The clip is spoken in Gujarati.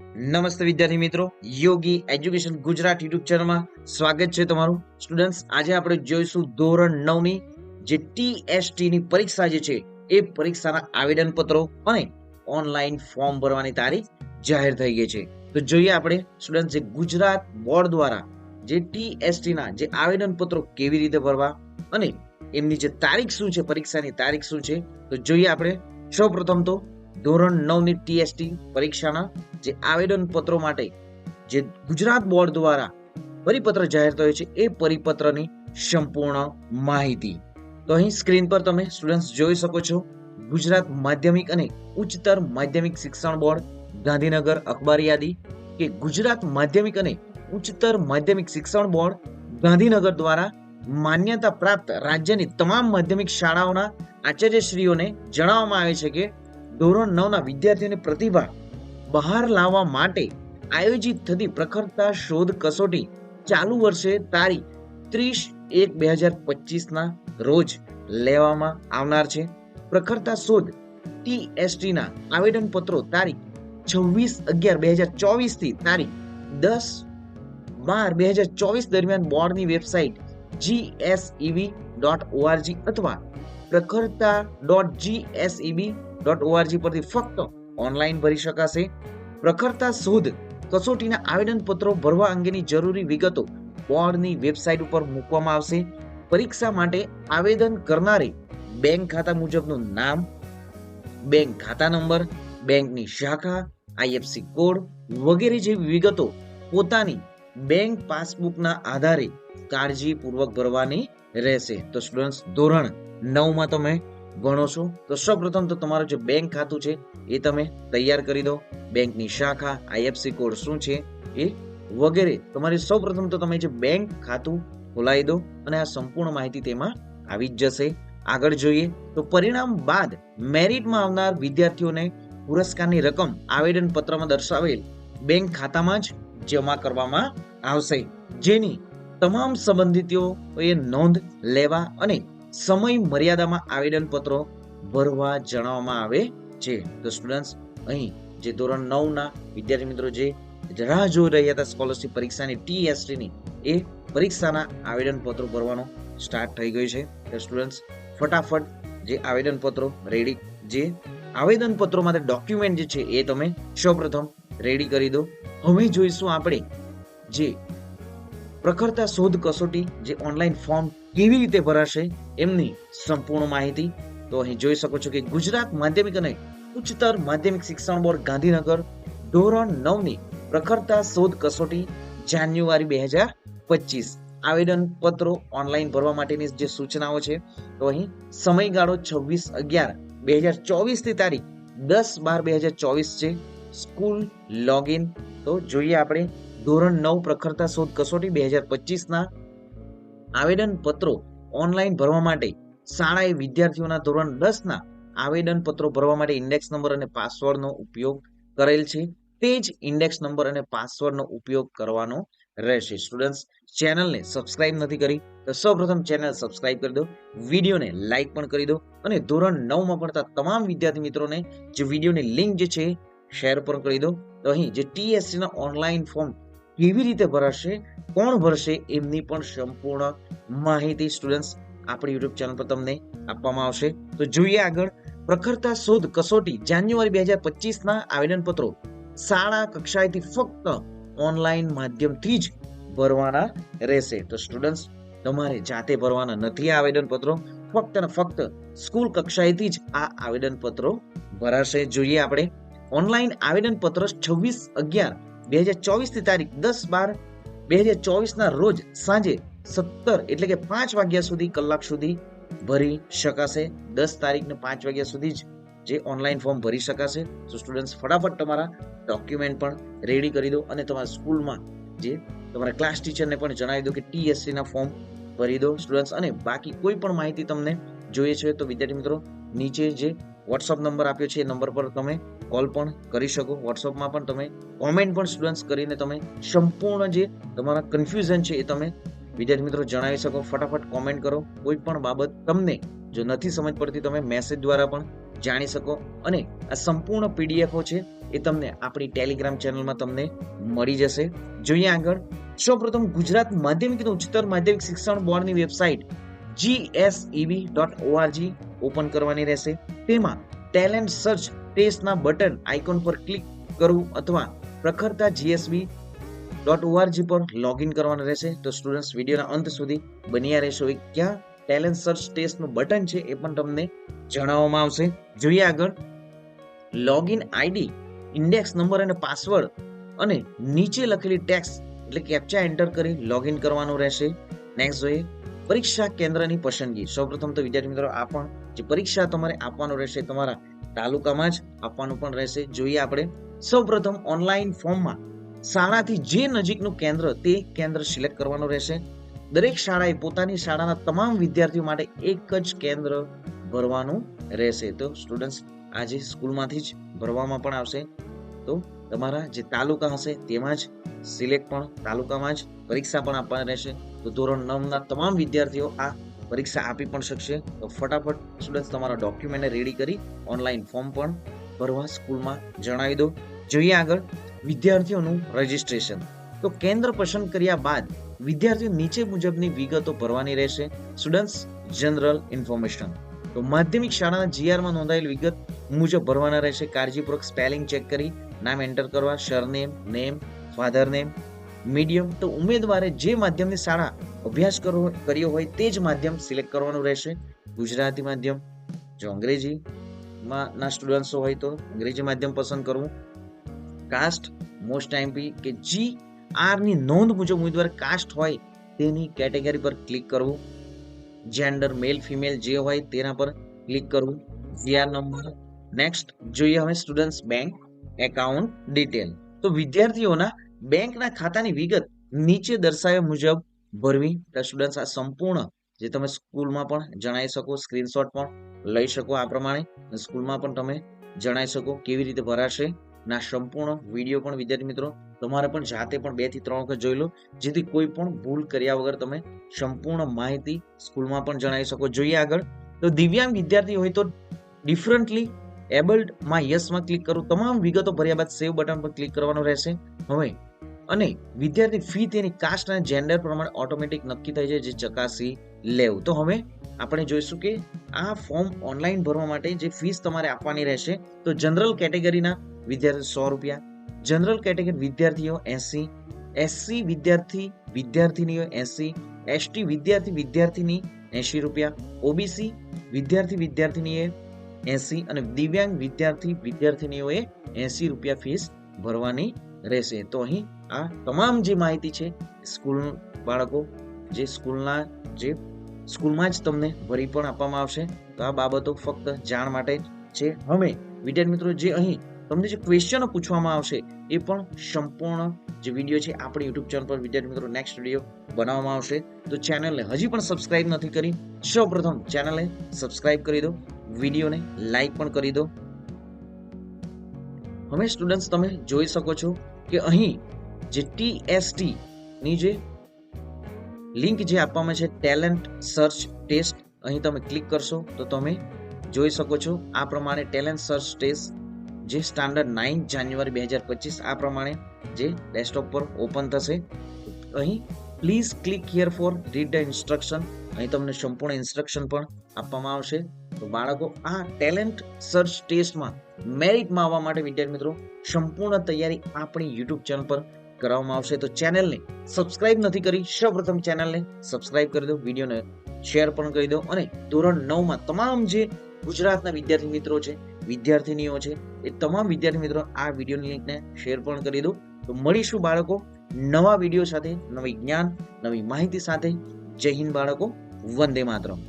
નમસ્તે વિદ્યાર્થી મિત્રો. યોગી એજ્યુકેશન ગુજરાત યુટ્યુબ ચેનલમાં સ્વાગત છે તમારું. સ્ટુડન્ટ્સ, આજે આપણે જોઈશું ધોરણ નવની જે ટીએસટી ની પરીક્ષા જે છે, એ પરીક્ષાના આવેદન પત્રો અને ઓનલાઈન ફોર્મ ભરવાની તારીખ જાહેર થઈ ગઈ છે. તો જોઈએ આપણે સ્ટુડન્ટ જે ગુજરાત બોર્ડ દ્વારા જે ટીએસટી ના જે આવેદન પત્રો કેવી રીતે ભરવા અને એમની જે તારીખ શું છે, પરીક્ષાની તારીખ શું છે, તો જોઈએ આપણે. સૌપ્રથમ તો ધોરણ નવની ટીએસટી પરીક્ષાના જે આવેદન પત્રો માટે જે ગુજરાત બોર્ડ દ્વારા પરિપત્ર જાહેર થયો છે, એ પરિપત્રની સંપૂર્ણ માહિતી. તો અહીં સ્ક્રીન પર તમે સ્ટુડન્ટ્સ જોઈ શકો છો, ગુજરાત માધ્યમિક અને ઉચ્ચતર માધ્યમિક શિક્ષણ બોર્ડ, ગાંધીનગર, અખબાર યાદી કે ગુજરાત માધ્યમિક અને ઉચ્ચતર માધ્યમિક શિક્ષણ બોર્ડ, ગાંધીનગર દ્વારા માન્યતા પ્રાપ્ત રાજ્યની તમામ માધ્યમિક શાળાઓના આચાર્યશ્રીઓને જણાવવામાં આવે છે કે ધોરણ નવના વિદ્યાર્થીઓની પ્રતિભા બહાર લાવવા માટે આયોજિત થતી પ્રખરતા શોધ કસોટી ચાલુ વર્ષે તારીખ ત્રીસ એક બે હજાર પચીસના રોજ લેવામાં આવનાર છે. પ્રખરતા શોધ ટીએસટીના આવેદનપત્રો આવેદન તારીખ છવ્વીસ અગિયાર બે હજાર ચોવીસથી તારીખ દસ બાર બે હજાર ચોવીસ દરમિયાન બોર્ડની વેબસાઇટ જીએસઈબી ડોટ ઓઆરજી અથવા પ્રખરતા ડોટ જીએસઈબી ડોટ ઓઆરજી પરથી ફક્ત ઓનલાઈન ભરી શકાશે. પ્રખરતા શોધ કસોટીના આવેદન પત્રો ભરવા અંગેની જરૂરી વિગતો બોર્ડની વેબસાઇટ ઉપર મૂકવામાં આવશે. પરીક્ષા માટે આવેદન કરનારે બેંક ખાતા મુજબનું નામ, બેંક ખાતા નંબર, બેંકની શાખા આઈએફસી કોડ વગેરે જેવી વિગતો પોતાની બેંક પાસબુકના આધારે કાળજીપૂર્વક ભરવાની રહેશે. તો સ્ટુડન્ટ્સ ધોરણ નવમાં તમે ભણો છો? તો સૌપ્રથમ તો તમારું જે બેંક ખાતું છે, એ તમે તૈયાર કરી દો. બેંકની શાખા આઈએફસી કોડ શું છે, એ વગેરે. તમારી સૌપ્રથમ તો તમે જે બેંક ખાતું ખોલાવી દો અને આ સંપૂર્ણ માહિતી તેમાં આવી જ જશે. આગળ જોઈએ તો પરિણામ બાદ મેરિટમાં આવનાર વિદ્યાર્થીઓને પુરસ્કારની રકમ આવેદન પત્રમાં દર્શાવેલ બેંક ખાતામાં જ જમા કરવામાં આવશે. જેની તમામ સંબંધિતોએ નોંધ લેવા અને સમય મર્યાદામાં આવેદન પત્રો ભરવા જણાવવામાં આવે છે. તો સ્ટુડન્ટ્સ અહીં જે ધોરણ નવ ના વિદ્યાર્થી મિત્રો જે રાહ જોઈ રહ્યા હતા સ્કોલરશિપ પરીક્ષાની ટીએસટી ની, એ પરીક્ષાના આવેદન પત્રો ભરવાનો સ્ટાર્ટ થઈ ગયું છે. તો સ્ટુડન્ટ્સ ફટાફટ જે આવેદન પત્રો રેડી જે આવેદન પત્રો માટે ડોક્યુમેન્ટ જે છે એ તમે સૌપ્રથમ રેડી કરી દો. હવે જોઈશું આપણે જે પ્રખરતા શોધ કસોટી, જે ઓનલાઈન ફોર્મ કેવી રીતે ભરાશે એમની સંપૂર્ણ માહિતી? તો અહીં જોઈ શકો છો કે ગુજરાત માધ્યમિક અને ઉચ્ચતર માધ્યમિક શિક્ષણ બોર્ડ ગાંધીનગર ધોરણ નવની પ્રખરતા શોધ કસોટી જાન્યુઆરી બે હજાર પચીસ. આવેદન પત્રો ઓનલાઈન ભરવા માટેની જે સૂચનાઓ છે, તો અહીં સમયગાળો છવ્વીસ અગિયાર બે હજાર ચોવીસથી તારીખ દસ બાર બે હજાર ચોવીસ છે. સ્કૂલ લોગિન, તો જોઈએ આપણે ધોરણ નવ પ્રખરતા શોધ કસોટી બે હજાર પચીસના આવેદન પત્રો ઓનલાઈન ભરવા માટે શાળાએ વિદ્યાર્થીઓના ધોરણ દસ ના આવેદન પત્રો ભરવા માટે ઇન્ડેક્સ નંબર અને પાસવર્ડનો ઉપયોગ કરેલ છે. તે જ ઇન્ડેક્સ નંબર અને પાસવર્ડનો ઉપયોગ કરવાનો રહેશે. સ્ટુડન્ટ્સ ચેનલને સબસ્ક્રાઇબ નથી કરી તો સૌપ્રથમ ચેનલ સબસ્ક્રાઇબ કરી દો. વિડીયોને લાઇક પણ કરી દો અને ધોરણ નવમાં ભણતા તમામ વિદ્યાર્થી મિત્રોને જે વિડીયોની લિંક જે છે શેર પણ કરી દો. તો અહીં જે ટીએસસીના ઓનલાઈન ફોર્મ કેવી રીતે ભરાશે, કોણ ભરશે, એમની પણ સંપૂર્ણ માહિતી સ્ટુડન્ટ્સ આપણી યુટ્યુબ ચેનલ પર તમને આપવામાં આવશે. તો જોઈએ આગળ, પ્રખરતા શોધ કસોટી જાન્યુઆરી બે હજાર પચીસના આવેદનપત્રો. શાળા કક્ષાએથી ફક્ત ઓનલાઈન માધ્યમથી જ ભરવાના રહેશે. તો સ્ટુડન્ટ્સ તમારે જાતે ભરવાના નથી આવેદનપત્રો. ફક્ત ને ફક્ત સ્કૂલ કક્ષાએથી જ આ આવેદનપત્રો ભરાશે. જોઈએ આપણે ઓનલાઈન આવેદનપત્ર છવ્વીસ અગિયાર બે હજાર ચોવીસની તારીખ દસ બાર બે હજાર ચોવીસના રોજ સાંજે સત્તર એટલે કે પાંચ વાગ્યા સુધી કલાક સુધી ભરી શકાશે. દસ તારીખને પાંચ વાગ્યા સુધી જ જે ઓનલાઈન ફોર્મ ભરી શકાશે. તો સ્ટુડન્ટ્સ ફટાફટ તમારા ડોક્યુમેન્ટ પણ રેડી કરી દો અને તમારા સ્કૂલમાં જે તમારા ક્લાસ ટીચરને પણ જણાવી દો કે ટીએસસીના ફોર્મ ભરી દો સ્ટુડન્ટ્સ. અને બાકી કોઈ પણ માહિતી તમને જોઈએ છે તો વિદ્યાર્થી મિત્રો નીચે જે વોટ્સઅપ નંબર આપ્યો છે, એ નંબર પર તમે કોલ પણ કરી શકો. વોટ્સઅપમાં પણ તમે કોમેન્ટ પણ સ્ટુડન્ટ્સ કરીને તમે સંપૂર્ણ જે તમારા કન્ફ્યુઝન છે એ તમે વિદ્યાર્થી મિત્રો જણાવી શકો. ફટાફટ કોમેન્ટ કરો. કોઈ પણ બાબત તમને જો નથી સમજ પડતી તમે મેસેજ દ્વારા પણ જાણી શકો અને આ સંપૂર્ણ પીડીએફો છે એ તમને આપણી ટેલિગ્રામ ચેનલમાં તમને મળી જશે. જોઈએ આગળ. સૌપ્રથમ ગુજરાત માધ્યમિક અને ઉચ્ચતર માધ્યમિક શિક્ષણ બોર્ડની website GSEB dot org open કરવાની રહેશે. તેમાં ટેલેન્ટ સર્ચ ટેસ્ટના બટન આઇકોન પર ક્લિક કરવું અથવા પ્રખરતા જીએસબી ડોટ ઓઆરજી પર લોગિન કરવાનું રહેશે. તો સ્ટુડન્ટ્સ વિડીયોના અંત સુધી બન્યા રહેશો. એ ક્યાં ટેલેન્ટ સર્ચ ટેસ્ટનું બટન છે એ પણ તમને જણાવવામાં આવશે. જોઈએ આગળ. લોગિન આઈડી ઇન્ડેક્સ નંબર અને પાસવર્ડ અને નીચે લખેલી ટેક્સ એટલે કેપ્ચા એન્ટર કરી લોગિન કરવાનું રહેશે. નેક્સ્ટ જોઈએ. પરીક્ષા કેન્દ્રની પસંદગી. સૌપ્રથમ તો વિદ્યાર્થી મિત્રો, આ પણ જે પરીક્ષા તમારે આપવાનું રહેશે, તમારા તાલુકામાં જ આપવાનું પણ રહેશે. જોઈએ આપણે. સૌપ્રથમ ઓનલાઈન ફોર્મમાં શાળાથી જે નજીકનું કેન્દ્ર તે કેન્દ્ર સિલેક્ટ કરવાનું રહેશે. દરેક શાળાએ પોતાની શાળાના તમામ વિદ્યાર્થીઓ માટે એક જ કેન્દ્ર ભરવાનું રહેશે. તો સ્ટુડન્ટ્સ આજે સ્કૂલમાંથી જ ભરવામાં પણ આવશે. તો તમારા જે તાલુકા હશે તેમાં જ સિલેક્ટ પણ, તાલુકામાં જ પરીક્ષા પણ આપવાની રહેશે. તો ધોરણ નવના તમામ વિદ્યાર્થીઓ આ પરીક્ષા આપી પણ શકશે. તો ફટાફટ સ્ટુડન્ટ્સ તમારા ડોક્યુમેન્ટને રેડી કરી ઓનલાઈન ફોર્મ પણ ભરવા સ્કૂલમાં જણાવી દો. જોઈએ આગળ વિદ્યાર્થીઓનું રજિસ્ટ્રેશન તો કેન્દ્ર પસંદ કર્યા બાદ વિદ્યાર્થીઓ નીચે મુજબની વિગતો ભરવાની રહેશે. સ્ટુડન્ટ્સ જનરલ ઇન્ફોર્મેશન તો માધ્યમિક શાળાના જીઆરમાં નોંધાયેલ વિગત મુજબ ભરવાના રહેશે. કાળજીપૂર્વક સ્પેલિંગ ચેક કરી, નામ એન્ટર કરવા surname name father name medium તો ઉમેદવારે જે માધ્યમની શાળા અભ્યાસ કરવો કર્યો હોય તે જ માધ્યમ સિલેક્ટ કરવાનું રહેશે. ગુજરાતી માધ્યમ, જો અંગ્રેજીમાં ના સ્ટુડન્ટ્સ હોય તો અંગ્રેજી માધ્યમ પસંદ કરવું. કાસ્ટ મોસ્ટ ટાઈમ બી કે જી આરની નોંધ મુજબ ઉમેદવાર કાસ્ટ હોય તેની કેટેગરી પર ક્લિક કરવું. જેન્ડર મેલ ફિમેલ જે હોય તેના પર ક્લિક કરવું. જીઆર નંબર નેક્સ્ટ જોઈએ હવે સ્ટુડન્ટ્સ બેંક એકાઉન્ટ ડિટેલ તો વિદ્યાર્થીઓના બેંકના ખાતાની વિગત નીચે દર્શાવ્યા મુજબ ભરવી સ્ટુડન્ટ આ સંપૂર્ણ, જે તમે સ્કૂલમાં પણ જણાવી શકો, સ્ક્રીનશોટ પણ લઈ શકો આ પ્રમાણે સ્કૂલમાં પણ તમે જણાવી શકો કેવી રીતે ભરાશે. ના સંપૂર્ણ વીડિયો પણ, વિદ્યાર્થી મિત્રો, તમારે પણ જાતે પણ બેથી ત્રણ વખત જોઈ લો, જેથી કોઈ પણ ભૂલ કર્યા વગર તમે સંપૂર્ણ માહિતી સ્કૂલમાં પણ જણાવી શકો. જોઈએ આગળ. તો દિવ્યાંગ વિદ્યાર્થી હોય તો ડિફરન્ટલી એબલ્ડમાં યસમાં ક્લિક કરો. તમામ વિગતો ભર્યા બાદ સેવ બટન પર ક્લિક કરવાનું રહેશે. હવે અને વિદ્યાર્થી ફી તેની કાસ્ટ અને જેન્ડર પ્રમાણે ઓટોમેટિક નક્કી થઈ જાય, જે ચકાસી લેવું. તો હવે આપણે જોઈશું કે આ ફોર્મ ઓનલાઈન ભરવા માટે જે ફીસ તમારે આપવાની રહેશે, તો જનરલ કેટેગરીના વિદ્યાર્થી સો રૂપિયા જનરલ કેટેગરી વિદ્યાર્થીઓ એસી એસસી વિદ્યાર્થી વિદ્યાર્થીનીઓ એસી એસટી વિદ્યાર્થી વિદ્યાર્થીની એસી રૂપિયા ઓબીસી વિદ્યાર્થી વિદ્યાર્થીનીએ એસી અને દિવ્યાંગ વિદ્યાર્થી વિદ્યાર્થીનીઓએ એસી રૂપિયા ફીસ ભરવાની રહેશે. તો અહીં આ તમામ જે માહિતી છે, સ્કૂલ બાળકો, જે સ્કૂલના, જે સ્કૂલમાં જ તમને ભરી પણ આપવામાં આવશે. તો આ બાબતો ફક્ત જાણ માટે છે. હવે, વિદ્યાર્થી મિત્રો, જે અહીં તમને જે ક્વેશ્ચનો પૂછવામાં આવશે, એ પણ સંપૂર્ણ જે વીડિયો છે, આપણી યુટ્યુબ ચેનલ પર વિદ્યાર્થી મિત્રો નેક્સ્ટ વીડિયો બનાવવામાં આવશે. તો ચેનલને હજી પણ સબસ્ક્રાઇબ નથી કરી. સૌપ્રથમ ચેનલને સબસ્ક્રાઇબ કરી દો. વિડીયોને લાઈક પણ કરી દો. હવે સ્ટુડન્ટ્સ તમે જોઈ શકો છો કે અહીં જે ટીએસટી ની જે લિંક જે આપવામાં છે ટેલેન્ટ સર્ચ ટેસ્ટ અહીં તમે ક્લિક કરશો તો તમે જોઈ શકો છો. આ પ્રમાણે ટેલેન્ટ સર્ચ ટેસ્ટ જે સ્ટાન્ડર્ડ નાઇન જાન્યુઆરી બે હજાર પચીસ, આ પ્રમાણે જે ડેસ્કટોપ પર ઓપન થશે. અહીં please click here for read the instruction અહીં તમને સંપૂર્ણ ઇન્સ્ટ્રક્શન પણ આપવામાં આવશે. તો બાળકો, આ ટેલેન્ટ સર્ચ ટેસ્ટમાં મેરિટમાં આવવા માટે વિદ્યાર્થી મિત્રો, સંપૂર્ણ તૈયારી આપણી યુટ્યુબ ચેનલ પર કરવામાં આવશે તો ચેનલને સબસ્ક્રાઇબ નથી કરી, સૌપ્રથમ ચેનલને સબસ્ક્રાઇબ કરી દો વિડીયોને શેર પણ કરી દો અને ધોરણ નવમાં તમામ જે ગુજરાતના વિદ્યાર્થી મિત્રો છે, વિદ્યાર્થીનીઓ છે, એ તમામ વિદ્યાર્થી મિત્રો આ વિડીયોની લિંકને શેર પણ કરી દો. તો મળીશું બાળકો નવા વીડિયો સાથે, નવી જ્ઞાન, નવી માહિતી સાથે. જય હિન્દ બાળકો, વંદે માતરમ.